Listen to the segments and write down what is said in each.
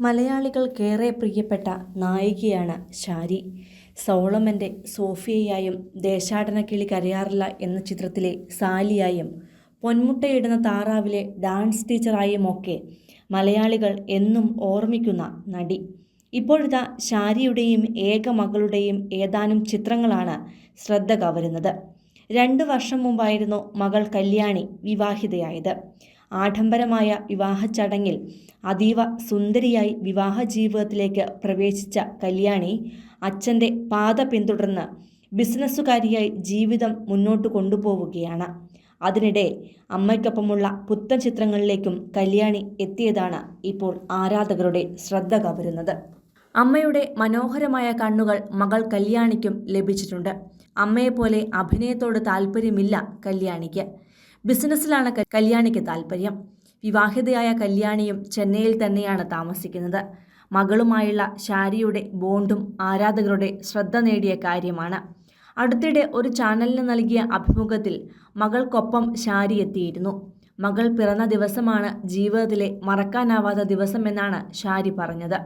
മലയാളികൾക്കേറെ പ്രിയപ്പെട്ട നായികയാണ് ഷാരി സോളമന്റെ സോഫിയയായും ദേശാടനക്കിളി കരയാറില്ല എന്ന ചിത്രത്തിലെ സാലിയായും പൊന്മുട്ടയിടുന്ന താറാവിലെ ഡാൻസ് ടീച്ചറായുമൊക്കെ മലയാളികൾ എന്നും ഓർമ്മിക്കുന്ന നടി. ഇപ്പോഴത്തെ ഷാരിയുടെയും ഏക മകളുടെയും ഏതാനും ചിത്രങ്ങളാണ് ശ്രദ്ധ കവരുന്നത്. രണ്ട് വർഷം മുമ്പായിരുന്നു മകൾ കല്യാണി വിവാഹിതയായത്. ആഡംബരമായ വിവാഹ ചടങ്ങിൽ അതീവ സുന്ദരിയായി വിവാഹ ജീവിതത്തിലേക്ക് പ്രവേശിച്ച കല്യാണി അച്ഛന്റെ പാത പിന്തുടർന്ന് ബിസിനസ്സുകാരിയായി ജീവിതം മുന്നോട്ട് കൊണ്ടുപോവുകയാണ്. അതിനിടെ അമ്മയ്ക്കൊപ്പമുള്ള പുത്തൻ ചിത്രങ്ങളിലേക്കും കല്യാണി എത്തിയതാണ് ഇപ്പോൾ ആരാധകരുടെ ശ്രദ്ധ കവരുന്നത്. അമ്മയുടെ മനോഹരമായ കണ്ണുകൾ മകൾ കല്യാണിക്കും ലഭിച്ചിട്ടുണ്ട്. അമ്മയെപ്പോലെ അഭിനയത്തോട് താല്പര്യമില്ല കല്യാണിക്ക്. ബിസിനസ്സിലാണ് കല്യാണിക്ക് താല്പര്യം വിവാഹിതയായ കല്യാണിയും ചെന്നൈയിൽ തന്നെയാണ് താമസിക്കുന്നത്. മകളുമായുള്ള ഷാരിയുടെ ബോണ്ടും ആരാധകരുടെ ശ്രദ്ധ നേടിയ കാര്യമാണ്. അടുത്തിടെ ഒരു ചാനലിന് നൽകിയ അഭിമുഖത്തിൽ മകൾക്കൊപ്പം ഷാരി എത്തിയിരുന്നു. മകൾ പിറന്ന ദിവസമാണ് ജീവിതത്തിലെ മറക്കാനാവാത്ത ദിവസമെന്നാണ് ഷാരി പറഞ്ഞത്.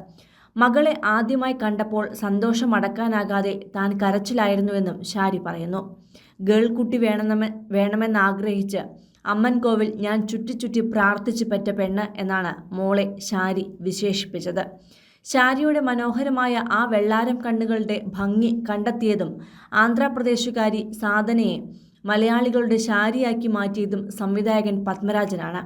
മകളെ ആദ്യമായി കണ്ടപ്പോൾ സന്തോഷം സന്തോഷമടക്കാനാകാതെ താൻ കരച്ചിലായിരുന്നുവെന്നും ഷാരി പറയുന്നു. ഗേൾ കുട്ടി വേണമെന്ന് വേണമെന്നാഗ്രഹിച്ച് അമ്മൻ കോവിൽ ഞാൻ ചുറ്റി ചുറ്റി പ്രാർത്ഥിച്ചു പറ്റ പെണ്ണ് എന്നാണ് മോളെ ശാരി വിശേഷിപ്പിച്ചത്. ശാരിയുടെ മനോഹരമായ ആ വെള്ളാരം കണ്ണുകളുടെ ഭംഗി കണ്ടെത്തിയതും ആന്ധ്രാപ്രദേശുകാരി സാധനയെ മലയാളികളുടെ ശാരിയാക്കി മാറ്റിയതും സംവിധായകൻ പത്മരാജനാണ്.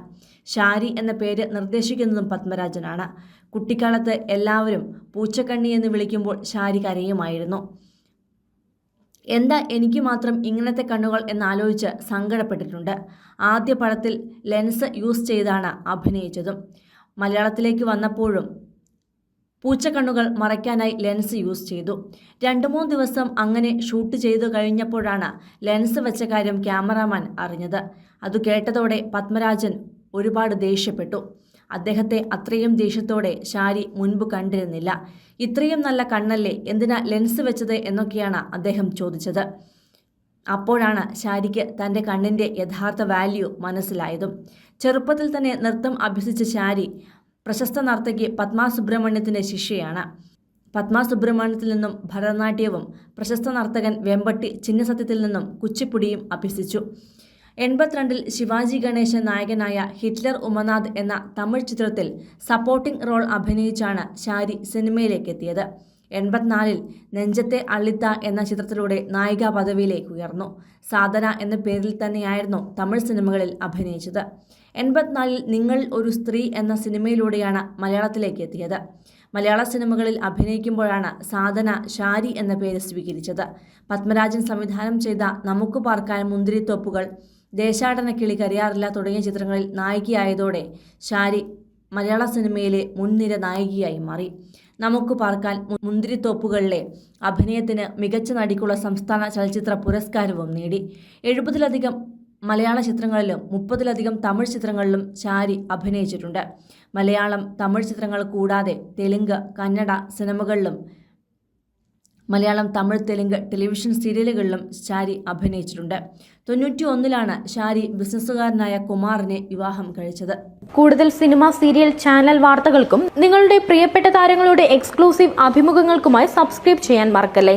ശാരി എന്ന പേര് നിർദ്ദേശിക്കുന്നതും പത്മരാജനാണ്. കുട്ടിക്കാലത്ത് എല്ലാവരും പൂച്ചക്കണ്ണി എന്ന് വിളിക്കുമ്പോൾ ശാരി കരയുമായിരുന്നു എന്താ എനിക്ക് മാത്രം ഇങ്ങനത്തെ കണ്ണുകൾ എന്നാലോചിച്ച് സങ്കടപ്പെട്ടിട്ടുണ്ട്. ആദ്യ പടത്തിൽ ലെൻസ് യൂസ് ചെയ്താണ് അഭിനയിച്ചതും. മലയാളത്തിലേക്ക് വന്നപ്പോഴും പൂച്ചക്കണ്ണുകൾ മറയ്ക്കാനായി ലെൻസ് യൂസ് ചെയ്തു. രണ്ട് മൂന്ന് ദിവസം അങ്ങനെ ഷൂട്ട് ചെയ്തു കഴിഞ്ഞപ്പോഴാണ് ലെൻസ് വെച്ച കാര്യം ക്യാമറാമാൻ അറിഞ്ഞത്. അത് കേട്ടതോടെ പത്മരാജൻ ഒരുപാട് ദേഷ്യപ്പെട്ടു. അദ്ദേഹത്തെ അത്രയും ദേഷ്യത്തോടെ ഷാരി മുൻപ് കണ്ടിരുന്നില്ല. ഇത്രയും നല്ല കണ്ണല്ലേ എന്തിനാ ലെൻസ് വെച്ചത്? എന്നൊക്കെയാണ് അദ്ദേഹം ചോദിച്ചത്. അപ്പോഴാണ് ഷാരിക്ക് തന്റെ കണ്ണിന്റെ യഥാർത്ഥ വാല്യൂ മനസ്സിലായതും. ചെറുപ്പത്തിൽ തന്നെ നൃത്തം അഭ്യസിച്ച ഷാരി പ്രശസ്ത നർത്തകി പത്മ സുബ്രഹ്മണ്യത്തിന്റെ ശിഷ്യയാണ്. പത്മ സുബ്രഹ്മണ്യത്തിൽ നിന്നും ഭരതനാട്യവും പ്രശസ്ത നർത്തകൻ വെമ്പട്ടി ചിന്നസത്യത്തിൽ നിന്നും കുച്ചിപ്പുടിയും അഭ്യസിച്ചു. എൺപത്തിരണ്ടിൽ ശിവാജി ഗണേശൻ നായകനായ ഹിറ്റ്ലർ ഉമനാഥ് എന്ന തമിഴ് ചിത്രത്തിൽ സപ്പോർട്ടിംഗ് റോൾ അഭിനയിച്ചാണ് ഷാരി സിനിമയിലേക്ക് എത്തിയത് എൺപത്തിനാലിൽ നെഞ്ചത്തെ അള്ളിത്ത എന്ന ചിത്രത്തിലൂടെ നായിക പദവിയിലേക്ക് ഉയർന്നു. സാധന എന്ന പേരിൽ തന്നെയായിരുന്നു തമിഴ് സിനിമകളിൽ അഭിനയിച്ചത്. എൺപത്തിനാലിൽ നിങ്ങൾ ഒരു സ്ത്രീ എന്ന സിനിമയിലൂടെയാണ് മലയാളത്തിലേക്ക് എത്തിയത്. മലയാള സിനിമകളിൽ അഭിനയിക്കുമ്പോഴാണ് സാധന ഷാരി എന്ന പേര് സ്വീകരിച്ചത്. പത്മരാജൻ സംവിധാനം ചെയ്ത നമുക്ക് പാർക്കാൻ മുന്തിരിത്തോപ്പുകൾ ദേശാടന കിളി കരയാറില്ല തുടങ്ങിയ ചിത്രങ്ങളിൽ നായികയായതോടെ ഷാരി മലയാള സിനിമയിലെ മുൻനിര നായികയായി മാറി. നമുക്ക് പാർക്കാൻ മുന്തിരിത്തോപ്പുകളിലെ അഭിനയത്തിന് മികച്ച നടിക്കുള്ള സംസ്ഥാന ചലച്ചിത്ര പുരസ്കാരവും നേടി. എഴുപതിലധികം മലയാള ചിത്രങ്ങളിലും മുപ്പതിലധികം തമിഴ് ചിത്രങ്ങളിലും ചാരി അഭിനയിച്ചിട്ടുണ്ട്. മലയാളം തമിഴ് ചിത്രങ്ങൾ കൂടാതെ തെലുങ്ക് കന്നഡ സിനിമകളിലും മലയാളം തമിഴ് തെലുങ്ക് ടെലിവിഷൻ സീരിയലുകളിലും ഷാരി അഭിനയിച്ചിട്ടുണ്ട്. തൊണ്ണൂറ്റി ഒന്നിലാണ് ഷാരി ബിസിനസ്സുകാരനായ കുമാറിനെ വിവാഹം കഴിച്ചത്. കൂടുതൽ സിനിമ സീരിയൽ ചാനൽ വാർത്തകൾക്കും നിങ്ങളുടെ പ്രിയപ്പെട്ട താരങ്ങളുടെ എക്സ്ക്ലൂസീവ് അഭിമുഖങ്ങൾക്കുമായി സബ്സ്ക്രൈബ് ചെയ്യാൻ മറക്കല്ലേ?